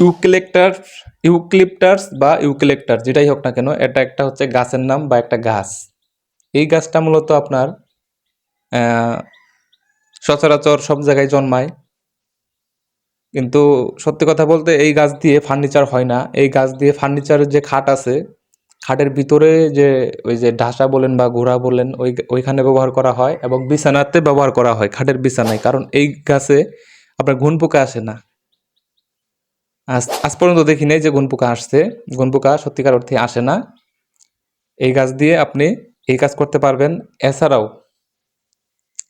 ইউক্লেক্টার ইউক্লিপ্টার্স বা ইউক্লেক্টার যেটাই হোক না কেন, এটা একটা হচ্ছে গাছের নাম বা একটা গাছ। এই গাছটা মূলত আপনার সচরাচর সব জায়গায় জন্মায়। কিন্তু সত্যি কথা বলতে এই গাছ দিয়ে ফার্নিচার হয় না। এই গাছ দিয়ে ফার্নিচারের যে খাট আছে, খাটের ভিতরে যে ওই যে ঢাসা বলেন বা ঘোড়া বলেন, ওই, ওইখানে ব্যবহার করা হয় এবং বিছানাতে ব্যবহার করা হয়, খাটের বিছানায়। কারণ এই গাছে আপনার ঘুন পোকা আসে না। আজ আজ পর্যন্ত দেখি নাই যে ঘুন পোকা আসছে। ঘুন পোকা সত্যিকার অর্থে আসে না। এই গাছ দিয়ে আপনি এই কাজ করতে পারবেন। এছাড়াও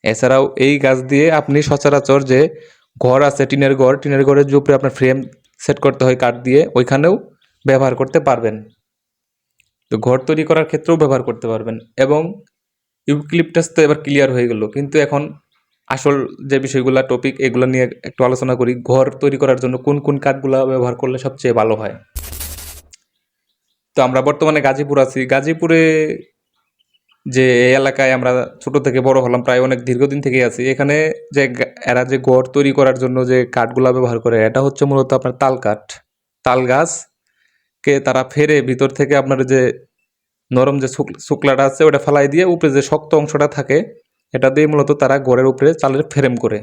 এছাড়াও এই গাছ দিয়ে আপনি সচরাচর যে ঘর আছে, টিনের ঘর, টিনের ঘরের যে উপরে আপনার ফ্রেম সেট করতে হয় কাঠ দিয়ে, ওইখানেও ব্যবহার করতে পারবেন। তো ঘর তৈরি করার ক্ষেত্রেও ব্যবহার করতে পারবেন। এবং ইউক্লিপটাস তো এবার ক্লিয়ার হয়ে গেল। কিন্তু এখন আসল যে বিষয়গুলো টপিক এগুলো নিয়ে একটু আলোচনা করি। ঘর তৈরি করার জন্য কোন কোন কাঠগুলো ব্যবহার করলে সবচেয়ে ভালো হয়? তো আমরা বর্তমানে গাজীপুর আছি। গাজীপুরে যে এই এলাকায় আমরা ছোট থেকে বড় হলাম, প্রায় অনেক দীর্ঘদিন থেকে আছি। এখানে যে এরা যে ঘর তৈরি করার জন্য যে কাঠগুলা ব্যবহার করে, এটা হচ্ছে মূলত আপনার তাল কাঠ। তাল গাছকে তারা ফেরে ভিতর থেকে আপনার যে নরম যে শুক- শুক্লাটা আছে, ওটা ফেলাই দিয়ে উপরে যে শক্ত অংশটা থাকে এটা দিয়ে মূলত তারা গড়ের উপরে চালের ফ্রেম করে।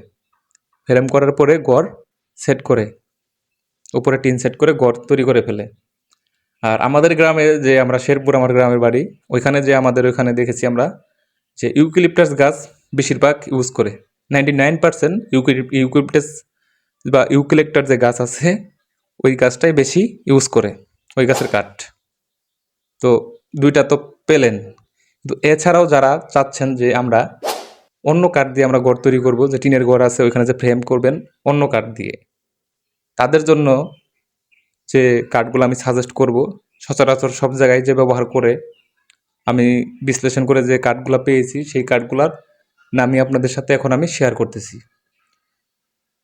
ফ্রেম করার পরে গড় সেট করে। উপরে টিন সেট করে গড় তৈরি করে ফেলে। আর আমাদের গ্রামে যে আমরা শেরপুর আমার গ্রামের বাড়ি, ওইখানে যে আমাদের ওইখানে দেখেছি আমরা যে ইউক্লিপটাস গাছ বেশিরভাগ ইউজ করে। নাইনটি নাইন পার্সেন্ট ইউক্লিপটাস বা ইউক্লিপ্টার যে গাছ আছে, ওই গাছটাই বেশি ইউজ করে, ওই গাছের কাঠ। তো দুইটা তো পেলেন। কিন্তু এছাড়াও যারা চাচ্ছেন যে আমরা অন্য কাঠ দিয়ে আমরা ঘর তৈরি করব, যে টিনের ঘর আছে ওইখানে যে ফ্রেম করবেন, অন্য কাঠ দিয়ে। তাদের জন্য যে কাঠগুলো আমি সাজেস্ট করব, সচরাচর সব জায়গায় যে ব্যবহার করে আমি বিশ্লেষণ করে যে কাঠগুলো পেয়েছি, সেই কাঠগুলার নামই আপনাদের সাথে এখন আমি শেয়ার করতেছি।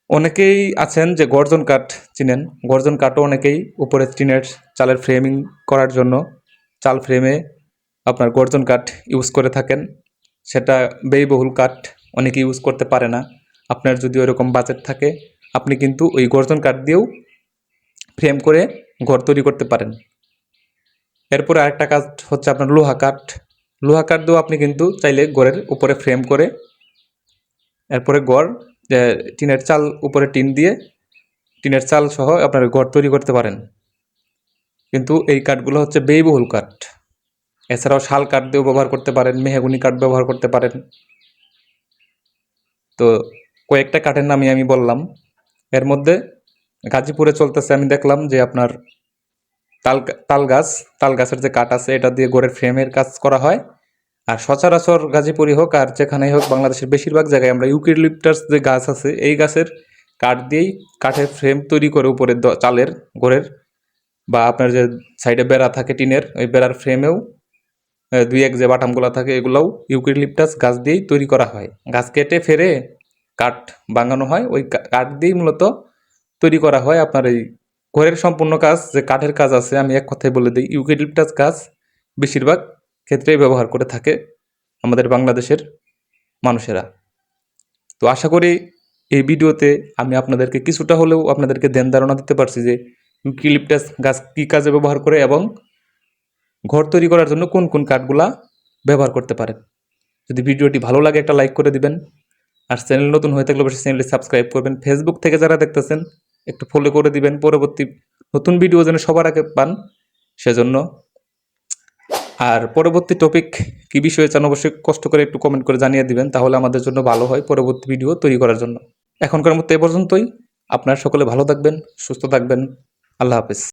অনেকেই আছেন যে গর্জন কাঠ চিনেন। গর্জন কাঠও অনেকেই উপরে টিনের চালের ফ্রেমিং করার জন্য চাল ফ্রেমে আপনার গর্জন কাঠ ইউজ করে থাকেন। সেটা ব্যয়বহুল কাঠ অনেকে ইউজ করতে পারে না। আপনার যদি ওরকম বাজেট থাকে, আপনি কিন্তু ওই গর্জন কাঠ দিয়েও ফ্রেম করে ঘর তৈরি করতে পারেন। এরপরে আরেকটা কাজ হচ্ছে আপনার লোহা কাঠ। লোহা কাঠ দিয়েও আপনি কিন্তু চাইলে ঘরের উপরে ফ্রেম করে, এরপরে ঘর টিনের চাল উপরে টিন দিয়ে টিনের চাল সহ আপনার ঘর তৈরি করতে পারেন। কিন্তু এই কাঠগুলো হচ্ছে ব্যয়বহুল কাঠ। এছাড়াও শাল কাঠ দিয়েও ব্যবহার করতে পারেন, মেহগুনি কাঠ ব্যবহার করতে পারেন। তো কয়েকটা কাঠের নামই আমি বললাম। এর মধ্যে গাজীপুরে চলতেছে, আমি দেখলাম যে আপনার তাল তাল গাছ, তাল গাছের যে কাঠ আছে, এটা দিয়ে ঘরের ফ্রেমের কাজ করা হয়। আর সচরাচর গাজীপুরি হোক আর যেখানেই হোক, বাংলাদেশের বেশিরভাগ জায়গায় আমরা ইউক্লিপটাস যে গাছ আছে, এই গাছের কাঠ দিয়েই কাঠের ফ্রেম তৈরি করে উপরে চালের ঘরের বা আপনার যে সাইডে বেড়া থাকে টিনের, ওই বেড়ার ফ্রেমেও দুই এক যে বাটামগুলো থাকে, এগুলোও ইউক্লিপটাস গাছ দিয়েই তৈরি করা হয়। গাছ কেটে ফেরে কাঠ বাঙানো হয়, ওই কাঠ দিয়েই মূলত তৈরি করা হয় আপনার এই ঘরের সম্পূর্ণ কাজ, যে কাঠের কাজ আছে, আমি এক কথায় বলে দিই ইউক্লিপটাস গাছ বেশিরভাগ ক্ষেত্রেই ব্যবহার করে থাকে আমাদের বাংলাদেশের মানুষেরা। তো আশা করি এই ভিডিওতে আমি আপনাদেরকে কিছুটা হলেও আপনাদেরকে ধ্যান ধারণা দিতে পারছি যে ইউক্লিপটাস গাছ কী কাজে ব্যবহার করে এবং ঘর তৈরি করার জন্য কোন কোন কাঠগুলা ব্যবহার করতে পারেন। যদি ভিডিওটি ভালো লাগে একটা লাইক করে দিবেন। আর চ্যানেল নতুন হয়ে থাকলে অবশ্যই চ্যানেলটি সাবস্ক্রাইব করবেন। ফেসবুক থেকে যারা দেখতেছেন, একটু ফলো করে দিবেন। পরবর্তী নতুন ভিডিও যেন সবার আগে পান, সেজন্য। আর পরবর্তী টপিক কী বিষয়ে চান অবশ্যই কষ্ট করে একটু কমেন্ট করে জানিয়ে দিবেন, তাহলে আমাদের জন্য ভালো হয় পরবর্তী ভিডিও তৈরি করার জন্য। এখনকার মতো এ পর্যন্তই। আপনার সকলে ভালো থাকবেন, সুস্থ থাকবেন। আল্লাহ হাফেজ।